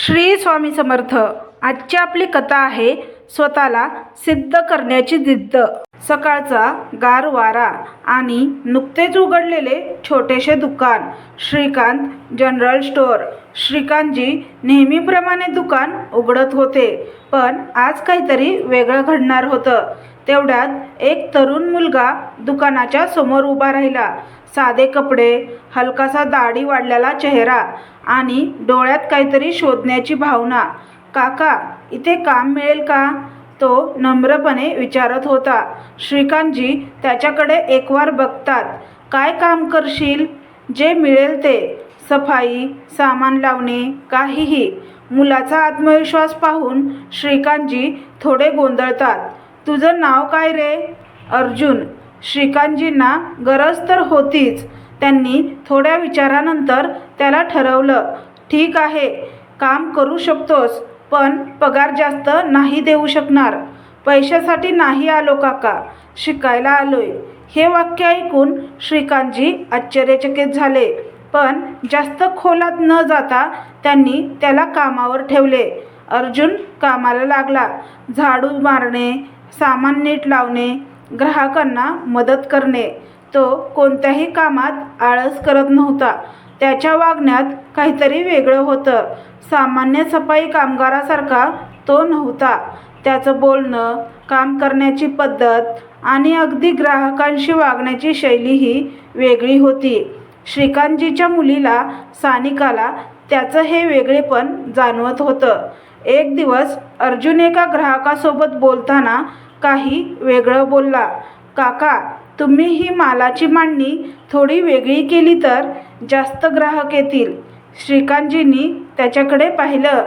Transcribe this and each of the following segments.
श्री स्वामी समर्थ. आजची आपली कथा आहे स्वतःला सिद्ध करण्याची जिद्द. सकाळचा गार वारा आणि नुकतेच उघडलेले छोटेसे दुकान श्रीकांत जनरल स्टोअर. श्रीकांतजी नेहमीप्रमाणे दुकान उघडत होते पण आज काहीतरी वेगळं घडणार होतं. तेवढ्यात एक तरुण मुलगा दुकानाच्या समोर उभा राहिला. साधे कपडे हलकासा दाढी वाढलेला चेहरा आणि डोळ्यात काहीतरी शोधण्याची भावना. काका इथे काम मिळेल का? तो नम्रपणे विचारत होता. श्रीकांतजी त्याच्याकडे एकवार बघतात. काय काम करशील? जे मिळेल ते. सफाई सामान लावणे काहीही. मुलाचा आत्मविश्वास पाहून श्रीकांतजी थोडे गोंधळतात. तुझं नाव काय रे? अर्जुन. श्रीकांतजींना गरज तर होतीच. त्यांनी थोड्या विचारानंतर त्याला ठरवलं ठीक आहे. काम करू शकतोस. पण पगार जास्त नाही देऊ शकणार. पैशासाठी नाही आलो काका शिकायला आलोय. हे वाक्य ऐकून श्रीकांतजी आश्चर्यचकित झाले. पण जास्त खोलात न जाता त्यांनी त्याला कामावर ठेवले. अर्जुन कामाला लागला. झाडू मारणे सामान नीट लावणे ग्राहकांना मदत करणे. तो कोणत्याही कामात आळस करत नव्हता. त्याच्या वागण्यात काहीतरी वेगळं होतं. सामान्य सफाई कामगारासारखा तो नव्हता. त्याचं बोलणं काम करण्याची पद्धत आणि अगदी ग्राहकांशी वागण्याची शैलीही वेगळी होती. श्रीकांतजीच्या मुलीला सानिकाला त्याचं हे वेगळेपण जाणवत होतं. एक दिवस अर्जुन एका ग्राहकासोबत बोलताना काही वेगळं बोलला. काका तुम्ही ही मालाची मांडणी थोडी वेगळी केली तर जास्त ग्राहक येतील. श्रीकांतजींनी त्याच्याकडे पाहिलं.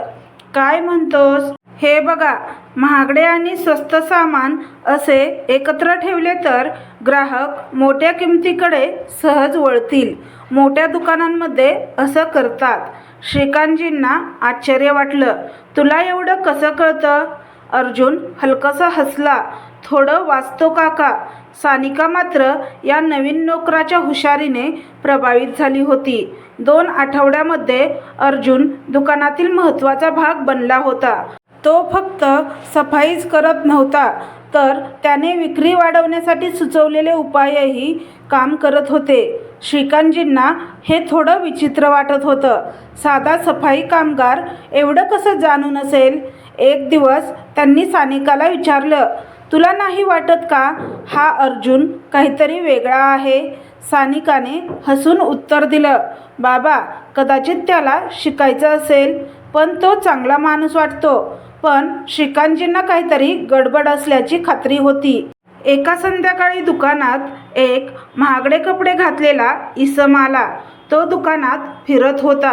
काय म्हणतोस? हे बघा महागडे आणि स्वस्त सामान असे एकत्र ठेवले तर ग्राहक मोठ्या किमतीकडे सहज वळतील. मोठ्या दुकानांमध्ये असं करतात. श्रीकांतजींना आश्चर्य वाटलं. तुला एवढं कसं कळतं? अर्जुन हलकसा हसला. थोडं वाचतो काका सानिका मात्र या नवीन नोकराच्या हुशारीने प्रभावित झाली होती. दोन आठवड्यामध्ये अर्जुन दुकानातील महत्त्वाचा भाग बनला होता. तो फक्त सफाईच करत नव्हता तर त्याने विक्री वाढवण्यासाठी सुचवलेले उपायही काम करत होते. श्रीकांतजींना हे थोडं विचित्र वाटत होतं. साधा सफाई कामगार एवढं कसं जाणून असेल? एक दिवस त्यांनी सानिकाला विचारलं तुला नाही वाटत का? हा अर्जुन काहीतरी वेगळा आहे. सानिकाने हसून उत्तर दिलं बाबा कदाचित त्याला शिकायचं असेल पण तो चांगला माणूस वाटतो. पण श्रीकांतजींना काहीतरी गडबड असल्याची खात्री होती. एका संध्याकाळी दुकानात एक महागडे कपडे घातलेला इसम आला. तो दुकानात फिरत होता.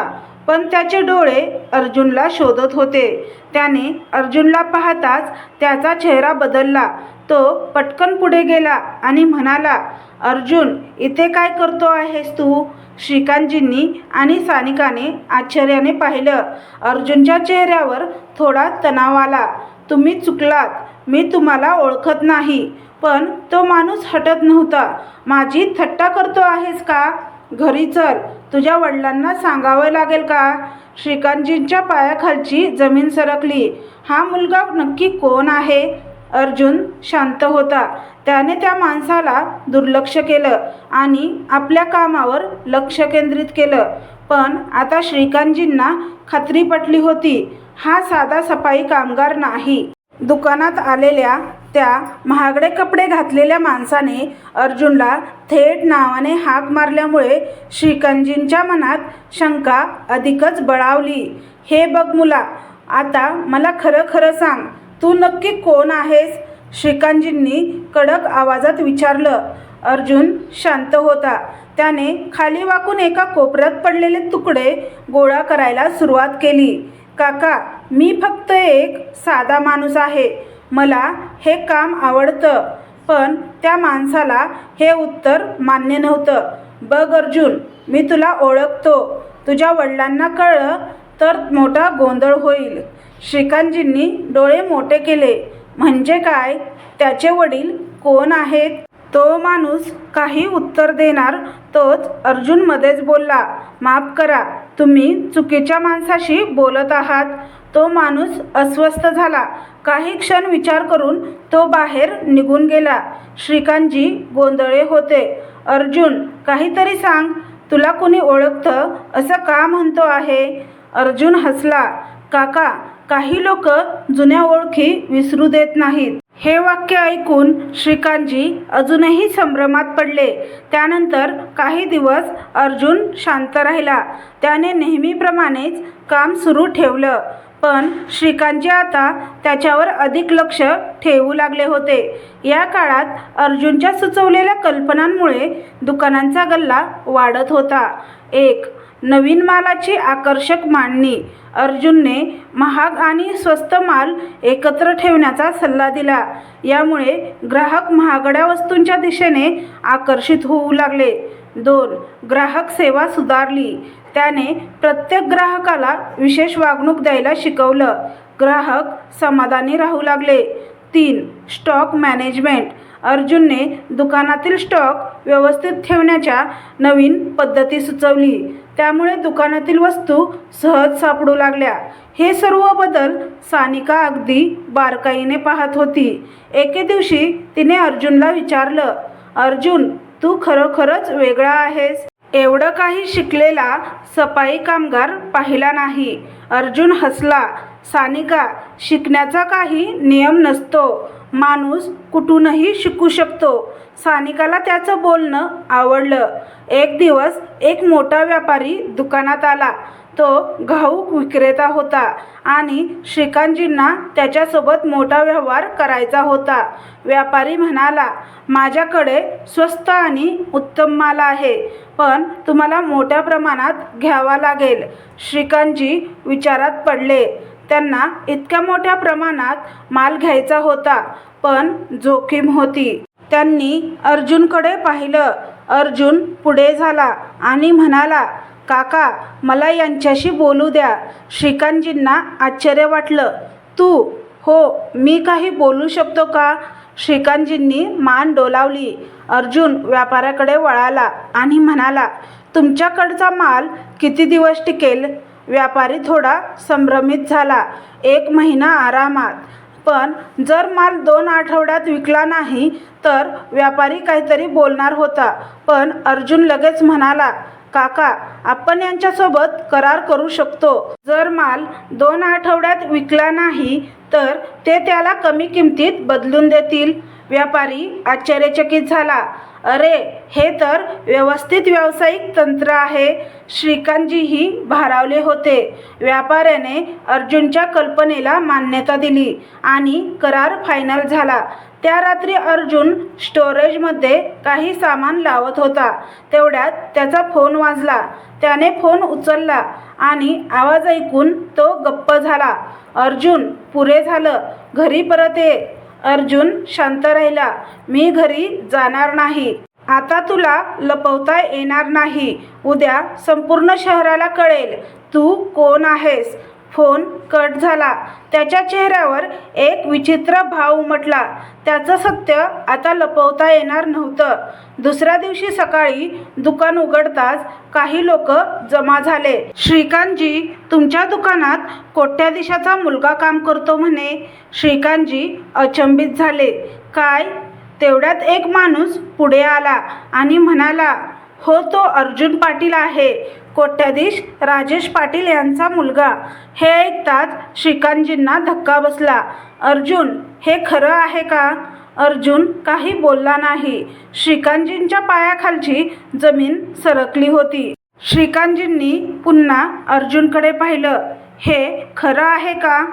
पण त्याचे डोळे अर्जुनला शोधत होते. त्याने अर्जुनला पाहताच त्याचा चेहरा बदलला. तो पटकन पुढे गेला आणि म्हणाला अर्जुन इथे काय करतो आहेस तू? श्रीकांतजींनी आणि सानिकाने आश्चर्याने पाहिलं. अर्जुनच्या चेहऱ्यावर थोडा तणाव आला. तुम्ही चुकलात. मी तुम्हाला ओळखत नाही. पण तो माणूस हटत नव्हता. माझी थट्टा करतो आहेस का? घरी चल. तुझ्या वडिलांना सांगावं लागेल का? श्रीकांतजींच्या पायाखालची जमीन सरकली. हा मुलगा नक्की कोण आहे? अर्जुन शांत होता. त्याने त्या माणसाला दुर्लक्ष केलं आणि आपल्या कामावर लक्ष केंद्रित केलं. पण आता श्रीकांतजींना खात्री पटली होती. हा साधा सफाई कामगार नाही. दुकानात आलेल्या त्या महागडे कपडे घातलेल्या माणसाने अर्जुनला थेट नावाने हाक मारल्यामुळे श्रीकांतजींच्या मनात शंका अधिकच बळावली. हे बघ मुला आता मला खरं खरं सांग तू नक्की कोण आहेस? श्रीकांतजींनी कडक आवाजात विचारलं. अर्जुन शांत होता. त्याने खाली वाकून एका कोपऱ्यात पडलेले तुकडे गोळा करायला सुरुवात केली. काका मी फक्त एक साधा माणूस आहे. मला हे काम आवडतं पण त्या माणसाला हे उत्तर मान्य नव्हतं. बघ अर्जुन मी तुला ओळखतो. तुझ्या वडिलांना कळलं तर मोठा गोंधळ होईल. श्रीकांतजींनी डोळे मोठे केले. म्हणजे काय? त्याचे वडील कोण आहेत? तो माणूस काही उत्तर देणार तोच अर्जुनमध्येच बोलला. माफ करा तुम्ही चुकीच्या माणसाशी बोलत आहात. तो माणूस अस्वस्थ झाला. काही क्षण विचार करून तो बाहेर निघून गेला. श्रीकांतजी गोंधळे होते. अर्जुन काहीतरी सांग. तुला कुणी ओळखतं? असं का म्हणतो आहे? अर्जुन हसला. काका काही लोक जुन्या ओळखी विसरू देत नाहीत. हे वाक्य ऐकून श्रीकांतजी अजूनही संभ्रमात पडले. त्यानंतर काही दिवस अर्जुन शांत राहिला. त्याने नेहमीप्रमाणेच काम सुरू ठेवलं. पण श्रीकांतजी आता त्याच्यावर अधिक लक्ष ठेवू लागले होते. या काळात अर्जुनच्या सुचवलेल्या कल्पनांमुळे दुकानांचा गल्ला वाढत होता. एक नवीन मालाची आकर्षक मांडणी. अर्जुनने महाग आणि स्वस्त माल एकत्र ठेवण्याचा सल्ला दिला. यामुळे ग्राहक महागड्या वस्तूंच्या दिशेने आकर्षित होऊ लागले. दोन ग्राहक सेवा सुधारली. त्याने प्रत्येक ग्राहकाला विशेष वागणूक द्यायला शिकवलं. ग्राहक समाधानी राहू लागले. तीन स्टॉक मॅनेजमेंट. अर्जुनने दुकानातील स्टॉक व्यवस्थित ठेवण्याच्या नवीन पद्धती सुचवली. त्यामुळे दुकानातील वस्तू सहज सापडू लागल्या. हे सर्व बदल सानिका अगदी बारकाईने पाहत होती. एके दिवशी तिने अर्जुनला विचारलं अर्जुन तू खरोखरच वेगळा आहेस? एवढं काही शिकलेला सफाई कामगार पाहिला नाही. अर्जुन हसला सानिका शिकण्याचा काही नियम नसतो. माणूस कुठूनही शिकू शकतो. सानिकाला त्याचं बोलणं आवडलं. एक दिवस एक मोठा व्यापारी दुकानात आला. तो घाऊक विक्रेता होता आणि श्रीकांतजींना त्याच्यासोबत मोठा व्यवहार करायचा होता. व्यापारी म्हणाला माझ्याकडे स्वस्त आणि उत्तम माल आहे पण तुम्हाला मोठ्या प्रमाणात घ्यावा लागेल. श्रीकांतजी विचारात पडले. त्यांना इतक्या मोठ्या प्रमाणात माल घ्यायचा होता पण जोखीम होती. त्यांनी अर्जुनकडे पाहिलं. अर्जुन पुढे झाला आणि म्हणाला काका मला यांच्याशी बोलू द्या. श्रीकांतजींना आश्चर्य वाटलं. तू हो मी काही बोलू शकतो का? श्रीकांतजींनी मान डोलावली. अर्जुन व्यापाऱ्याकडे वळाला आणि म्हणाला तुमच्याकडचा माल किती दिवस टिकेल? व्यापारी थोडा संभ्रमित झाला. एक महिना आरामात. पण जर माल दोन आठवड्यात विकला नाही तर व्यापारी काहीतरी बोलणार होता. पण अर्जुन लगेच म्हणाला काका आपण यांच्यासोबत करार करू शकतो. जर माल दोन आठवड्यात विकला नाही तर ते त्याला कमी किमतीत बदलून देतील. व्यापारी आश्चर्यचकित झाला. अरे हे तर व्यवस्थित व्यावसायिक तंत्र आहे. श्रीकांतजीही भारावले होते. व्यापाऱ्याने अर्जुनच्या कल्पनेला मान्यता दिली आणि करार फायनल झाला. त्या रात्री अर्जुन स्टोरेजमध्ये काही सामान लावत होता. तेवढ्यात त्याचा फोन वाजला. त्याने फोन उचलला आणि आवाज ऐकून तो गप्प झाला. अर्जुन पुरे झालं. घरी परत ये. अर्जुन शांत राहिला. मी घरी जाणार नाही. आता तुला लपवता येणार नाही. उद्या संपूर्ण शहराला कळेल. तू कोण आहेस? फोन कट झाला. त्याच्या चेहऱ्यावर एक विचित्र भाव उमटला. त्याचं सत्य आता लपवता येणार नव्हतं. दुसऱ्या दिवशी सकाळी दुकान उघडताच काही लोक जमा झाले. श्रीकांतजी तुमच्या दुकानात कोट्याधीशाचा मुलगा काम करतो म्हणे. श्रीकांतजी अचंबित झाले. काय? तेवढ्यात एक माणूस पुढे आला आणि म्हणाला हो तो अर्जुन पाटील आहे. कोट्याधीश राजेश पाटील यांचा मुलगा. हे ऐकताच श्रीकांतजींना धक्का बसला. अर्जुन हे खरं आहे का? अर्जुन काही बोलला नाही. श्रीकांतजींच्या पायाखालची जमीन सरकली होती. श्रीकांतजींनी पुन्हा अर्जुनकडे पाहिलं. हे खरं आहे का?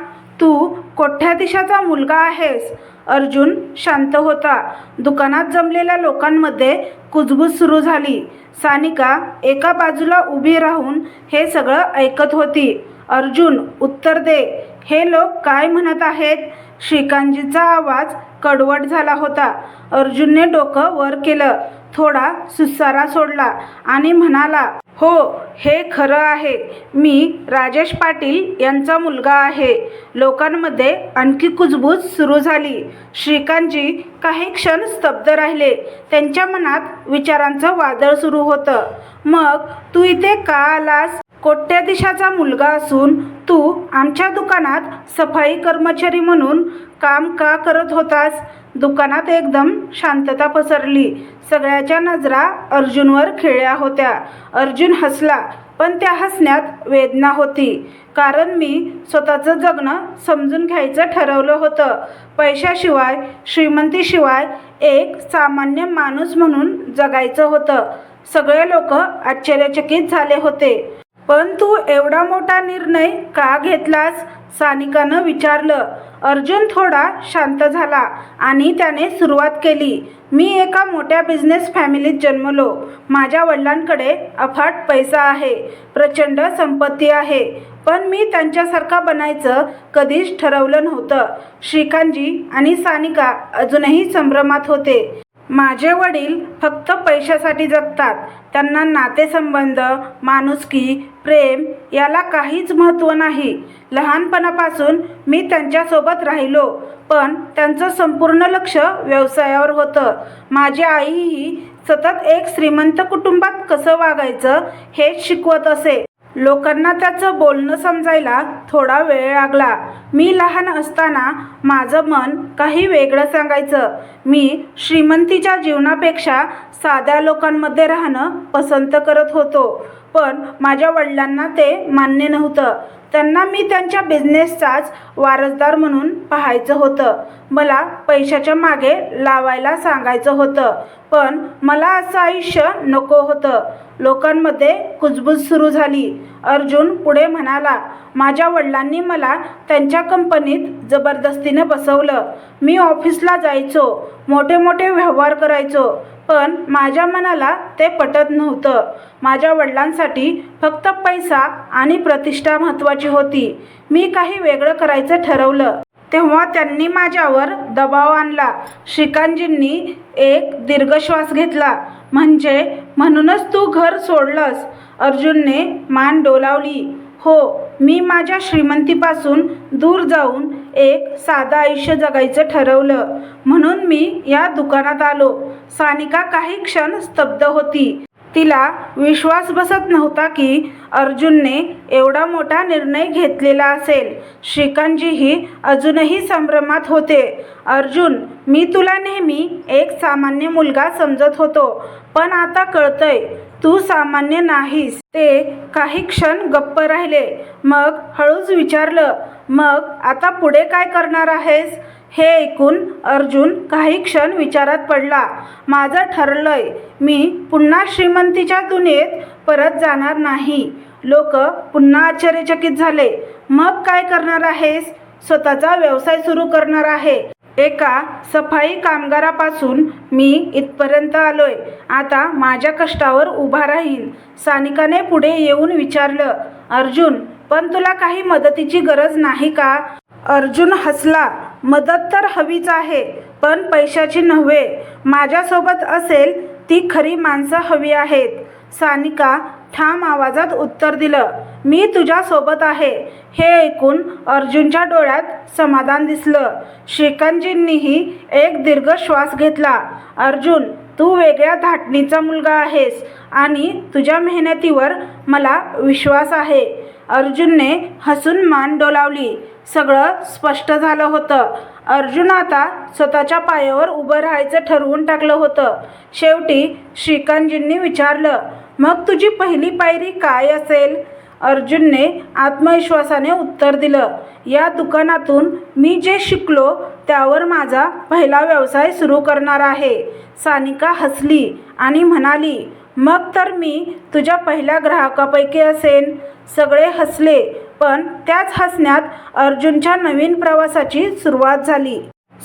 तू कोठ्याधीशाचा मुलगा आहेस. अर्जुन शांत होता. दुकानात जमलेल्या लोकांमध्ये कुजबूज सुरू झाली. सानिका एका बाजूला उभी राहून हे सगळं ऐकत होती. अर्जुन उत्तर दे. हे लोक काय म्हणत आहेत? श्रीकांतजीचा आवाज कडवट झाला होता. अर्जुनने डोकं वर केलं. थोडा सुसारा सोडला आणि म्हणाला हो हे खरं आहे. मी राजेश पाटील यांचा मुलगा आहे. लोकांमध्ये आणखी कुजबूज सुरू झाली. श्रीकांतजी काही क्षण स्तब्ध राहिले. त्यांच्या मनात विचारांचं वादळ सुरू होतं. मग तू इथे का आलास? कोट्याधीशाचा मुलगा असून तू आमच्या दुकानात सफाई कर्मचारी म्हणून काम का करत होतास? दुकानात एकदम शांतता पसरली. सगळ्याच्या नजरा अर्जुनवर खेळल्या होत्या. अर्जुन हसला पण त्या हसण्यात वेदना होती. कारण मी स्वतःचं जगणं समजून घ्यायचं ठरवलं होतं. पैशाशिवाय श्रीमंतीशिवाय एक सामान्य माणूस म्हणून जगायचं होतं. सगळे लोक आश्चर्यचकित झाले होते. पण तू एवढा मोठा निर्णय का घेतलास? सानिकानं विचारलं. अर्जुन थोडा शांत झाला आणि त्याने सुरुवात केली. मी एका मोठ्या बिझनेस फॅमिलीत जन्मलो. माझ्या वडिलांकडे अफाट पैसा आहे प्रचंड संपत्ती आहे. पण मी त्यांच्यासारखा बनायचं कधीच ठरवलं नव्हतं. श्रीकांतजी आणि सानिका अजूनही संभ्रमात होते. माझे वडील फक्त पैशासाठी जगतात. त्यांना नातेसंबंध माणुसकी प्रेम याला काहीच महत्त्व नाही. लहानपणापासून मी त्यांच्यासोबत राहिलो पण त्यांचं संपूर्ण लक्ष व्यवसायावर होतं. माझी आईही सतत एक श्रीमंत कुटुंबात कसं वागायचं हेच शिकवत असे. लोकांना त्याचं बोलणं समजायला थोडा वेळ लागला. मी लहान असताना माझं मन काही वेगळं सांगायचं. मी श्रीमंतीच्या जीवनापेक्षा साध्या लोकांमध्ये राहणं पसंत करत होतो. पण माझ्या वडिलांना ते मान्य नव्हतं. त्यांना मी त्यांच्या बिझनेसचाच वारसदार म्हणून पाहायचं होतं. मला पैशाच्या मागे लावायला सांगायचं होतं. पण मला असं आयुष्य नको होतं. लोकांमध्ये कुजबूज सुरू झाली. अर्जुन पुढे म्हणाला माझ्या वडिलांनी मला त्यांच्या कंपनीत जबरदस्तीने बसवलं. मी ऑफिसला जायचो. मोठे मोठे व्यवहार करायचो. पण माझ्या मनाला ते पटत नव्हतं. माझ्या वडिलांसाठी फक्त पैसा आणि प्रतिष्ठा महत्त्वाची होती. मी काही वेगळं करायचं ठरवलं. तेव्हा त्यांनी माझ्यावर दबाव आणला. श्रीकांतजींनी एक दीर्घश्वास घेतला. म्हणजे म्हणूनच तू घर सोडलंस. अर्जुनने मान डोलावली. हो मी माझ्या श्रीमंतीपासून दूर जाऊन एक साधं आयुष्य जगायचं ठरवलं. म्हणून मी या दुकानात आलो. सानिका काही क्षण स्तब्ध होती. तिला विश्वास बसत नव्हता की अर्जुनने एवढा मोठा निर्णय घेतलेला असेल. श्रीकांतजीही अजूनही संभ्रमात होते. अर्जुन मी तुला नेहमी एक सामान्य मुलगा समजत होतो पण आता कळतंय तू सामान्य नाहीस. ते काही क्षण गप्प राहिले. मग हळूच विचारलं मग आता पुढे काय करणार आहेस? हे ऐकून अर्जुन काही क्षण विचारात पडला. माझं ठरलंय. मी पुन्हा श्रीमंतीच्या दुनियेत परत जाणार नाही. लोक पुन्हा आश्चर्यचकित झाले. मग काय करणार आहेस? स्वतःचा व्यवसाय सुरू करणार आहे. एका सफाई कामगारापासून मी इथपर्यंत आलोय. आता माझ्या कष्टावर उभा राहीन. सानिकाने पुढे येऊन विचारलं. अर्जुन पण तुला काही मदतीची गरज नाही का? अर्जुन हसला. मदत तर हवीच आहे पण पैशाची नव्हे. माझ्यासोबत असेल ती खरी माणसं हवी आहेत. सानिका ठाम आवाजात उत्तर दिलं मी तुझ्यासोबत आहे. हे ऐकून अर्जुनच्या डोळ्यात समाधान दिसलं. श्रीकांतजींनीही एक दीर्घ श्वास घेतला. अर्जुन तू वेगळ्या धाटणीचा मुलगा आहेस आणि तुझ्या मेहनतीवर मला विश्वास आहे. अर्जुनने हसून मान डोलावली. सगळं स्पष्ट झालं होतं. अर्जुन आता स्वतःच्या पायावर उभं राहायचं ठरवून टाकलं होतं. शेवटी श्रीकांतजींनी विचारलं मग तुझी पहिली पायरी काय असेल? अर्जुनने आत्मविश्वासाने उत्तर दिलं या दुकानातून मी जे शिकलो त्यावर माझा पहिला व्यवसाय सुरू करणार आहे. सानिका हसली आणि म्हणाली मग तर मी तुझ्या पहिल्या ग्राहकापैकी असेन. सगळे हसले पण त्याच हसण्यात अर्जुनच्या नवीन प्रवासाची सुरुवात झाली.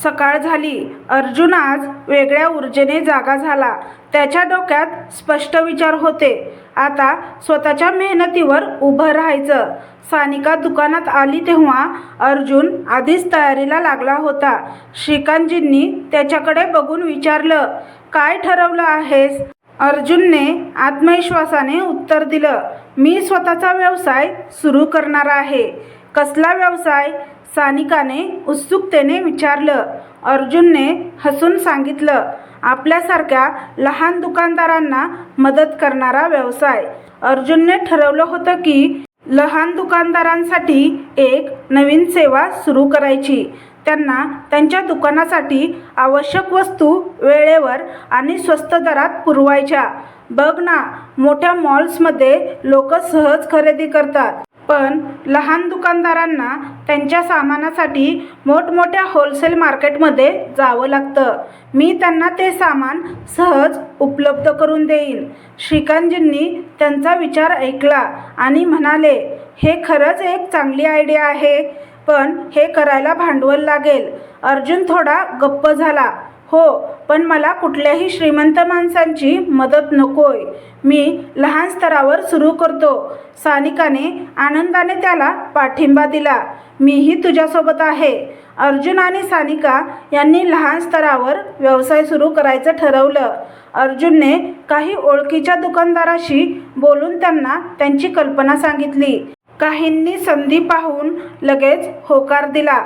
सकाळ झाली. अर्जुन आज वेगळ्या ऊर्जेने जागा झाला. त्याच्या डोक्यात स्पष्ट विचार होते. आता स्वतःच्या मेहनतीवर उभं राहायचं. सानिका दुकानात आली तेव्हा अर्जुन आधीच तयारीला लागला होता. श्रीकांतजींनी त्याच्याकडे बघून विचारलं काय ठरवलं आहेस? अर्जुनने आत्मविश्वासाने उत्तर दिलं मी स्वतःचा व्यवसाय सुरू करणार आहे. कसला व्यवसाय? सानिकाने उत्सुकतेने विचारलं. अर्जुनने हसून सांगितलं आपल्यासारख्या लहान दुकानदारांना मदत करणारा व्यवसाय. अर्जुनने ठरवलं होतं की लहान दुकानदारांसाठी एक नवीन सेवा सुरू करायची. त्यांना त्यांच्या दुकानासाठी आवश्यक वस्तू वेळेवर आणि स्वस्त दरात पुरवायच्या. बघ ना मोठ्या मॉल्समध्ये लोक सहज खरेदी करतात. पण लहान दुकानदारांना त्यांच्या सामानासाठी मोठमोठ्या होलसेल मार्केटमध्ये जावं लागतं. मी त्यांना ते सामान सहज उपलब्ध करून देईन. श्रीकांतजींनी त्यांचा विचार ऐकला आणि म्हणाले हे खरंच एक चांगली आयडिया आहे. पण हे करायला भांडवल लागेल. अर्जुन थोडा गप्प झाला. हो पण मला कुठल्याही श्रीमंत माणसांची मदत नकोय. मी लहान स्तरावर सुरू करतो. सानिकाने आनंदाने त्याला पाठिंबा दिला. मीही तुझ्यासोबत आहे. अर्जुन आणि सानिका यांनी लहान स्तरावर व्यवसाय सुरू करायचं ठरवलं. अर्जुनने काही ओळखीच्या दुकानदाराशी बोलून त्यांना त्यांची कल्पना सांगितली. काहींनी संधी पाहून लगेच होकार दिला.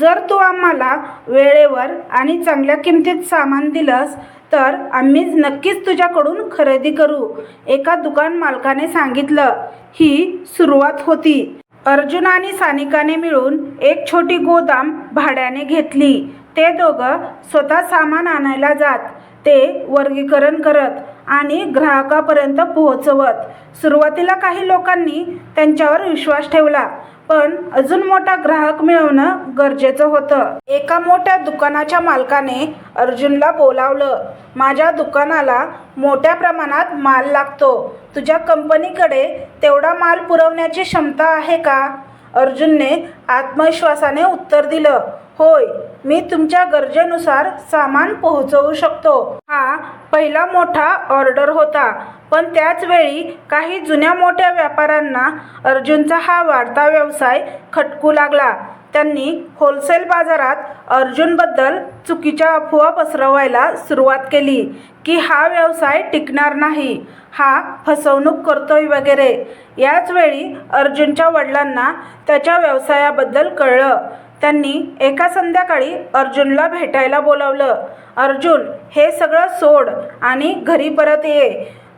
जर तू आम्हाला वेळेवर आणि चांगल्या किमतीत सामान दिलंस तर आम्ही नक्कीच तुझ्याकडून खरेदी करू एका दुकान मालकाने सांगितलं. ही सुरुवात होती. अर्जुन आणि सानिकाने मिळून एक छोटी गोदाम भाड्याने घेतली. ते दोघं स्वतः सामान आणायला जात. ते वर्गीकरण करत. आणि ग्राहकापर्यंत पोहोचवत. सुरुवातीला काही लोकांनी त्यांच्यावर विश्वास ठेवला पण अजून मोठा ग्राहक मिळवणं गरजेचं होतं. एका मोठ्या दुकानाच्या मालकाने अर्जुनला बोलावलं माझ्या दुकानाला मोठ्या प्रमाणात माल लागतो. तुझ्या कंपनीकडे तेवढा माल पुरवण्याची क्षमता आहे का? अर्जुनने आत्मविश्वासाने उत्तर दिलं होय मी तुमच्या गरजेनुसार सामान पोहोचवू शकतो. हा पहिला मोठा ऑर्डर होता पण त्याचवेळी काही जुन्या मोठ्या व्यापाऱ्यांना अर्जुनचा हा वाढता व्यवसाय खटकू लागला. त्यांनी होलसेल बाजारात अर्जुनबद्दल चुकीच्या अफवा पसरवायला सुरुवात केली की हा व्यवसाय टिकणार नाही हा फसवणूक करतोय वगैरे. याचवेळी अर्जुनच्या वडिलांना त्याच्या व्यवसायाबद्दल कळलं. त्यांनी एका संध्याकाळी अर्जुनला भेटायला बोलावलं अर्जुन हे सगळं सोड आणि घरी परत ये.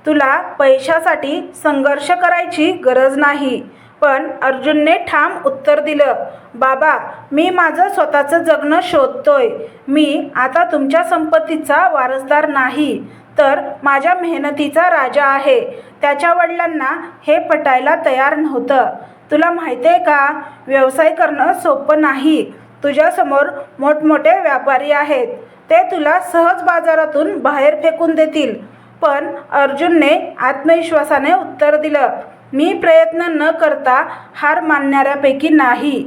तुला पैशासाठी संघर्ष करायची गरज नाही. पण अर्जुनने ठाम उत्तर दिलं बाबा मी माझं स्वतःचं जगणं शोधतोय. मी आता तुमच्या संपत्तीचा वारसदार नाही तर माझ्या मेहनतीचा राजा आहे. त्याच्या वडिलांना हे पटायला तयार नव्हतं. तुला माहिती आहे का? व्यवसाय करणं सोपं नाही. तुझ्यासमोर मोठमोठे व्यापारी आहेत. ते तुला सहज बाजारातून बाहेर फेकून देतील. पण अर्जुनने आत्मविश्वासाने उत्तर दिलं मी प्रयत्न न करता हार मानणाऱ्यापैकी नाही.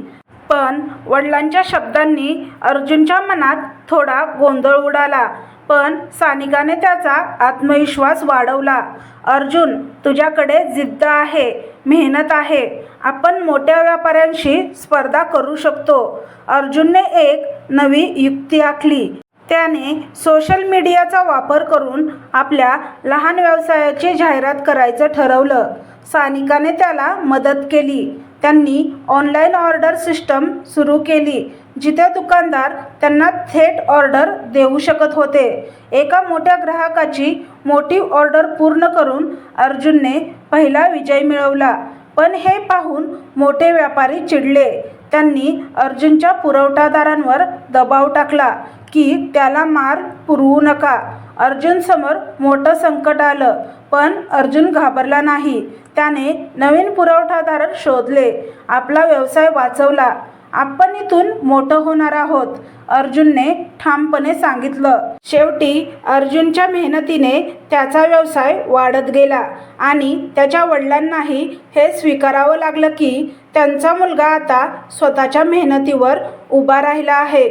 पण वडिलांच्या शब्दांनी अर्जुनच्या मनात थोडा गोंधळ उडाला. पण सानिकाने त्याचा आत्मविश्वास वाढवला. अर्जुन तुझ्याकडे जिद्द आहे मेहनत आहे. आपण मोठ्या व्यापाऱ्यांशी स्पर्धा करू शकतो. अर्जुनने एक नवी युक्ती आखली. त्याने सोशल मीडियाचा वापर करून आपल्या लहान व्यवसायाची जाहिरात करायचं ठरवलं. सानिकाने त्याला मदत केली. त्यांनी ऑनलाईन ऑर्डर सिस्टम सुरू केली. जिथे दुकानदार त्यांना थेट ऑर्डर देऊ शकत होते. एका मोठ्या ग्राहकाची मोठी ऑर्डर पूर्ण करून अर्जुनने पहिला विजय मिळवला. पण हे पाहून मोठे व्यापारी चिडले. त्यांनी अर्जुनच्या पुरवठादारांवर दबाव टाकला की त्याला मार पुरवू नका. अर्जुनसमोर मोठं संकट आलं पण अर्जुन घाबरला नाही. त्याने नवीन पुरवठादार शोधले. आपला व्यवसाय वाचवला. आपण इथून मोठं होणार आहोत अर्जुनने ठामपणे सांगितलं. शेवटी अर्जुनच्या मेहनतीने त्याचा व्यवसाय वाढत गेला आणि त्याच्या वडिलांनाही हे स्वीकारावं लागलं की त्यांचा मुलगा आता स्वतःच्या मेहनतीवर उभा राहिला आहे.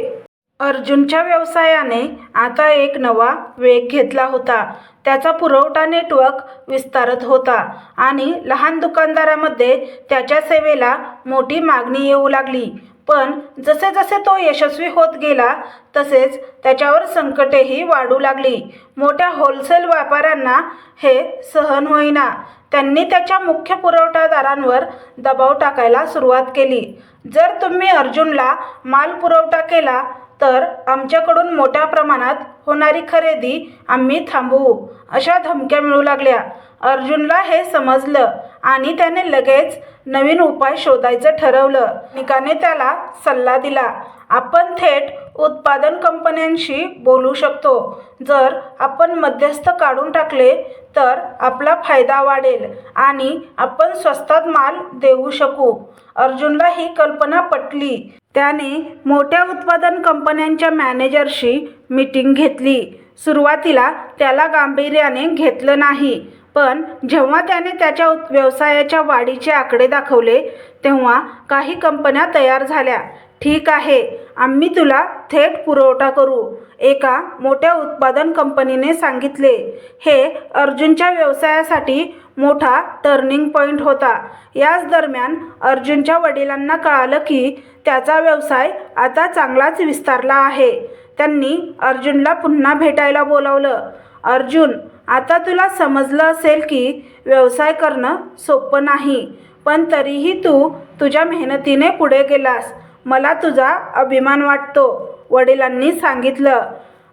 अर्जुनच्या व्यवसायाने आता एक नवा वेग घेतला होता. त्याचा पुरवठा नेटवर्क विस्तारत होता आणि लहान दुकानदारामध्ये त्याच्या सेवेला मोठी मागणी येऊ लागली. पण जसे जसे तो यशस्वी होत गेला तसेच त्याच्यावर संकटेही वाढू लागली. मोठ्या होलसेल व्यापाऱ्यांना हे सहन होईना. त्यांनी त्याच्या मुख्य पुरवठादारांवर दबाव टाकायला सुरुवात केली. जर तुम्ही अर्जुनला माल पुरवठा केला तर आमच्याकडून मोठ्या प्रमाणात होणारी खरेदी आम्ही थांबवू अशा धमक्या मिळू लागल्या. अर्जुनला हे समजलं आणि त्याने लगेच नवीन उपाय शोधायचं ठरवलं. निकाने त्याला सल्ला दिला. आपण थेट उत्पादन कंपन्यांशी बोलू शकतो. जर आपण मध्यस्थ काढून टाकले तर आपला फायदा वाढेल आणि आपण स्वस्तात माल देऊ शकू. अर्जुनला ही कल्पना पटली. त्याने मोठ्या उत्पादन कंपन्यांच्या मॅनेजरशी मीटिंग घेतली. सुरुवातीला त्याला गांभीर्याने घेतलं नाही. पण जेव्हा त्याने त्याच्या व्यवसायाच्या वाढीचे आकडे दाखवले तेव्हा काही कंपन्या तयार झाल्या. ठीक आहे आम्ही तुला थेट पुरवठा करू एका मोठ्या उत्पादन कंपनीने सांगितले. हे अर्जुनच्या व्यवसायासाठी मोठा टर्निंग पॉईंट होता. याच दरम्यान अर्जुनच्या वडिलांना कळालं की त्याचा व्यवसाय आता चांगलाच विस्तारला आहे. त्यांनी अर्जुनला पुन्हा भेटायला बोलावलं. अर्जुन आता तुला समजलं असेल की व्यवसाय करणं सोपं नाही पण तरीही तू तुझ्या मेहनतीने पुढे गेलास. मला तुझा अभिमान वाटतो वडिलांनी सांगितलं.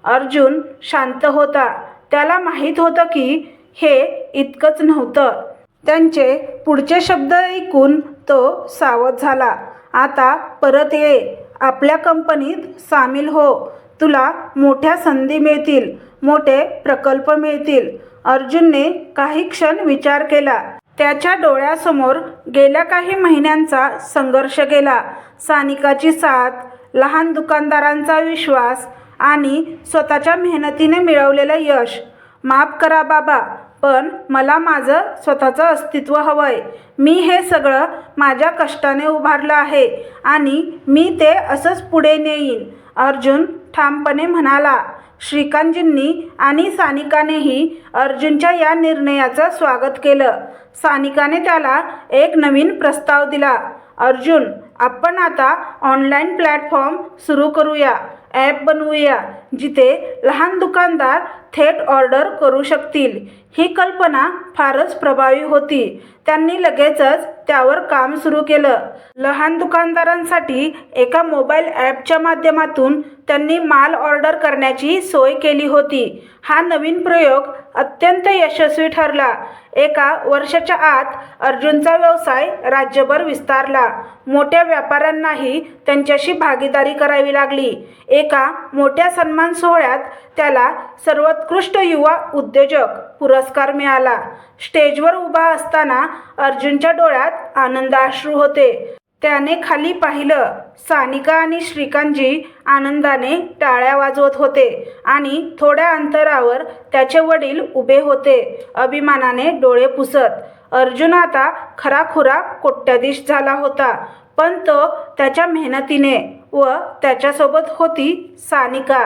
अर्जुन शांत होता. त्याला माहीत होतं की हे इतकंच नव्हतं. त्यांचे पुढचे शब्द ऐकून तो सावध झाला. आता परत ये. आपल्या कंपनीत सामील हो. तुला मोठ्या संधी मिळतील. मोठे प्रकल्प मिळतील. अर्जुनने काही क्षण विचार केला. त्याच्या डोळ्यासमोर गेल्या काही महिन्यांचा संघर्ष गेला सानिकाची साथ लहान दुकानदारांचा विश्वास आणि स्वतःच्या मेहनतीने मिळवलेलं यश. माफ करा बाबा पण मला माझं स्वतःचं अस्तित्व हवं आहे मी हे सगळं माझ्या कष्टाने उभारलं आहे आणि मी ते असंच पुढे नेईन अर्जुन ठामपणे म्हणाला. श्रीकांतजींनी आणि सानिकानेही अर्जुनच्या या निर्णयाचं स्वागत केलं. सानिकाने त्याला एक नवीन प्रस्ताव दिला. अर्जुन आपण आता ऑनलाईन प्लॅटफॉर्म सुरू करूया ॲप बनवूया जिथे लहान दुकानदार थेट ऑर्डर करू शकतील. ही कल्पना फारच प्रभावी होती. त्यांनी लगेचच त्यावर काम सुरू केलं. लहान दुकानदारांसाठी एका मोबाईल ॲपच्या माध्यमातून त्यांनी माल ऑर्डर करण्याची सोय केली होती. हा नवीन प्रयोग अत्यंत यशस्वी ठरला. एका वर्षाच्या आत अर्जुनचा व्यवसाय राज्यभर विस्तारला. मोठ्या व्यापाऱ्यांनाही त्यांच्याशी भागीदारी करावी लागली. एका मोठ्या सन्मान सोहळ्यात त्याला सर्वोत्कृष्ट युवा उद्योजक पुरस्कार मिळाला. स्टेजवर उभा असताना अर्जुनच्या डोळ्यात आनंदाश्रू होते. त्याने खाली पाहिलं सानिका आणि श्रीकांतजी आनंदाने टाळ्या वाजवत होते आणि थोड्या अंतरावर त्याचे वडील उभे होते अभिमानाने डोळे पुसत. अर्जुन आता खराखुरा कोट्याधीश झाला होता पण तो त्याच्या मेहनतीने व त्याच्यासोबत होती सानिका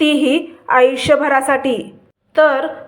तीही आयुष्यभरासाठी. तर